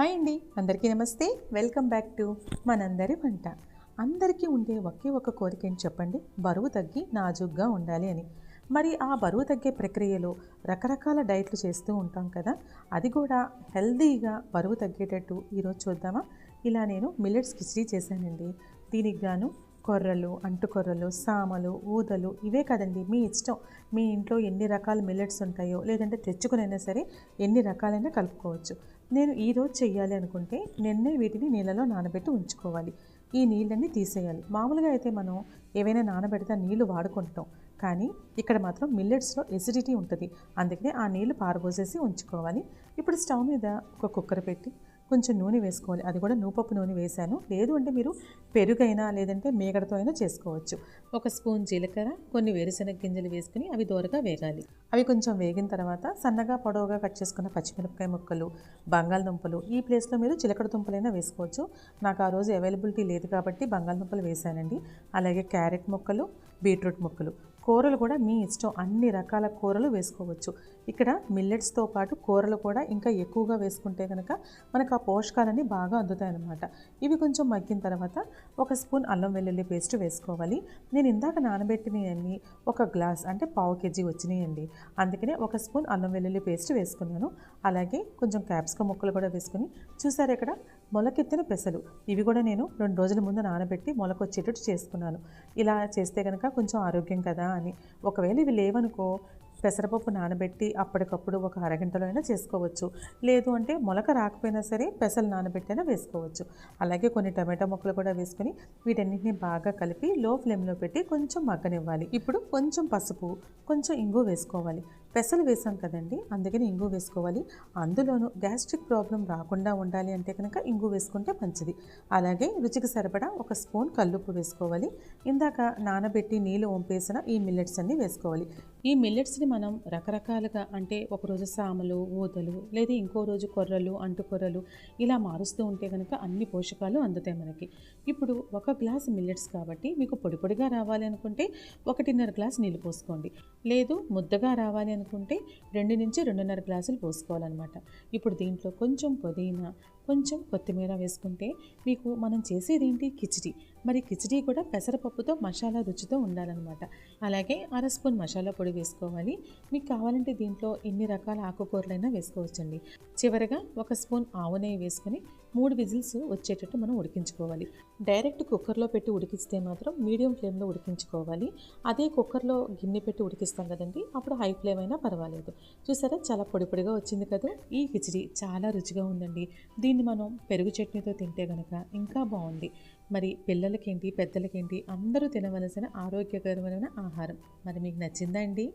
Hi అండి. అందరికీ నమస్తే. వెల్కమ్ బ్యాక్ టు మనందరి వంట. అందరికీ ఉండే ఒకే ఒక కోరిక ఏంటి చెప్పండి? బరువు తగ్గి నాజుగ్గా ఉండాలి అని. మరి ఆ బరువు తగ్గే ప్రక్రియలో రకరకాల డైట్లు చేస్తూ ఉంటాం కదా? అది కూడా హెల్దీగా బరువు తగ్గేటట్టు ఈరోజు చూద్దామా? ఇలా నేను మిల్లెట్స్ కిచడీ చేశానండి. దీనికి గాను కొర్రలు అంటుకొర్రలు సామలు ఊదలు ఇవే కదండి. మీ ఇష్టం. మీ ఇంట్లో ఎన్ని రకాల మిల్లెట్స్ ఉంటాయో లేదంటే తెచ్చుకునైనా సరే ఎన్ని రకాలైనా కలుపుకోవచ్చు. నేను ఈరోజు చెయ్యాలి అనుకుంటే నిన్నే వీటిని నీళ్ళలో నానబెట్టి ఉంచుకోవాలి. ఈ నీళ్ళన్నీ తీసేయాలి. మామూలుగా అయితే మనం ఏవైనా నానబెడితే నీళ్ళు వాడుకుంటాం. కానీ ఇక్కడ మాత్రం మిల్లెట్స్లో ఎసిడిటీ ఉంటుంది. అందుకనే ఆ నీళ్ళు పారబోసేసి ఉంచుకోవాలి. ఇప్పుడు స్టవ్ మీద ఒక కుక్కర్ పెట్టి కొంచెం నూనె వేసుకోవాలి. అది కూడా నూపప్పు నూనె వేశాను. లేదు అంటే మీరు పెరుగైనా లేదంటే మేగడతో అయినా చేసుకోవచ్చు. ఒక స్పూన్ జీలకర్ర కొన్ని వేరుశనగ గింజలు వేసుకుని అవి దోరగా వేగాలి. అవి కొంచెం వేగిన తర్వాత సన్నగా పొడవుగా కట్ చేసుకున్న పచ్చిమిరపకాయ ముక్కలు బంగాళదుంపలు ఈ ప్లేస్లో మీరు చిలకడ దుంపలైనా వేసుకోవచ్చు. నాకు ఆ రోజు అవైలబిలిటీ లేదు కాబట్టి బంగాళదుంపలు వేశానండి. అలాగే క్యారెట్ ముక్కలు బీట్రూట్ ముక్కలు. కూరలు కూడా మీ ఇష్టం. అన్ని రకాల కూరలు వేసుకోవచ్చు. ఇక్కడ మిల్లెట్స్తో పాటు కూరలు కూడా ఇంకా ఎక్కువగా వేసుకుంటే కనుక మనకు ఆ పోషకాలన్నీ బాగా అందుతాయి అన్నమాట ఇవి కొంచెం మగ్గిన తర్వాత ఒక స్పూన్ అల్లం వెల్లుల్లి పేస్ట్ వేసుకోవాలి. నేను ఇందాక నానబెట్టినవన్నీ ఒక గ్లాస్ అంటే పావు కేజీ వచ్చినాయండి. అందుకనే ఒక స్పూన్ అల్లం వెల్లుల్లి పేస్ట్ వేసుకున్నాను. అలాగే కొంచెం క్యాప్సికం ముక్కలు కూడా వేసుకుని చూసారు ఇక్కడ మొలకెత్తిన పెసలు. ఇవి కూడా నేను రెండు రోజుల ముందు నానబెట్టి మొలకొచ్చేటట్టు చేసుకున్నాను. ఇలా చేస్తే కనుక కొంచెం ఆరోగ్యం కదా అని. ఒకవేళ ఇవి లేవనుకో పెసరపప్పు నానబెట్టి అప్పటికప్పుడు ఒక అరగంటలో అయినా చేసుకోవచ్చు. లేదు అంటే మొలక రాకపోయినా సరే పెసలు నానబెట్టైనా వేసుకోవచ్చు. అలాగే కొన్ని టమాటా ముక్కలు కూడా వేసుకుని వీటన్నిటిని బాగా కలిపి లో ఫ్లేమ్లో పెట్టి కొంచెం మగ్గనివ్వాలి. ఇప్పుడు కొంచెం పసుపు కొంచెం ఇంగు వేసుకోవాలి. పెసలు వేసాం కదండి అందుకని ఇంగు వేసుకోవాలి. అందులోనూ గ్యాస్ట్రిక్ ప్రాబ్లం రాకుండా ఉండాలి అంటే కనుక ఇంగు వేసుకుంటే మంచిది. అలాగే రుచికి సరిపడా ఒక స్పూన్ కల్లుప్పు వేసుకోవాలి. ఇందాక నానబెట్టి నీళ్ళు వంపేసిన ఈ మిల్లెట్స్ అన్ని వేసుకోవాలి. ఈ మిల్లెట్స్ని మనం రకరకాలుగా అంటే ఒకరోజు సామలు ఊదలు లేదా ఇంకో రోజు కొర్రలు అంటుకొర్రలు ఇలా మారుస్తూ ఉంటే కనుక అన్ని పోషకాలు అందుతాయి మనకి. ఇప్పుడు ఒక గ్లాస్ మిల్లెట్స్ కాబట్టి మీకు పొడి పొడిగా రావాలి అనుకుంటే ఒకటిన్నర గ్లాస్ నీళ్ళు పోసుకోండి. లేదు ముద్దగా రావాలి అనుకుంటే రెండు నుంచి రెండున్నర గ్లాసులు పోసుకోవాలన్నమాట. ఇప్పుడు దీంట్లో కొంచెం పుదీనా కొంచెం కొత్తిమీర వేసుకుంటే మీకు మనం చేసేది ఏంటి కిచిడి. మరి కిచడీ కూడా పెసరపప్పుతో మసాలా రుచితో ఉండాలన్నమాట. అలాగే అర స్పూన్ మసాలా పొడి వేసుకోవాలి. మీకు కావాలంటే దీంట్లో ఎన్ని రకాల ఆకుకూరలైనా వేసుకోవచ్చండి. చివరగా ఒక స్పూన్ ఆవు నెయ్యి వేసుకొని మూడు విజిల్స్ వచ్చేటట్టు మనం ఉడికించుకోవాలి. డైరెక్ట్ కుక్కర్లో పెట్టి ఉడికిస్తే మాత్రం మీడియం ఫ్లేమ్లో ఉడికించుకోవాలి. అదే కుక్కర్లో గిన్నె పెట్టి ఉడికిస్తాం కదండి అప్పుడు హై ఫ్లేమ్ అయినా పర్వాలేదు. చూసారా చాలా పొడి పొడిగా వచ్చింది కదా ఈ కిచిడి చాలా రుచిగా ఉందండి. దీన్ని మనం పెరుగు చట్నీతో తింటే కనుక ఇంకా బాగుంది. మరి పిల్లలకేంటి పెద్దలకేంటి అందరూ తినవలసిన ఆరోగ్యకరమైన ఆహారం. మరి మీకు నచ్చిందా అండి?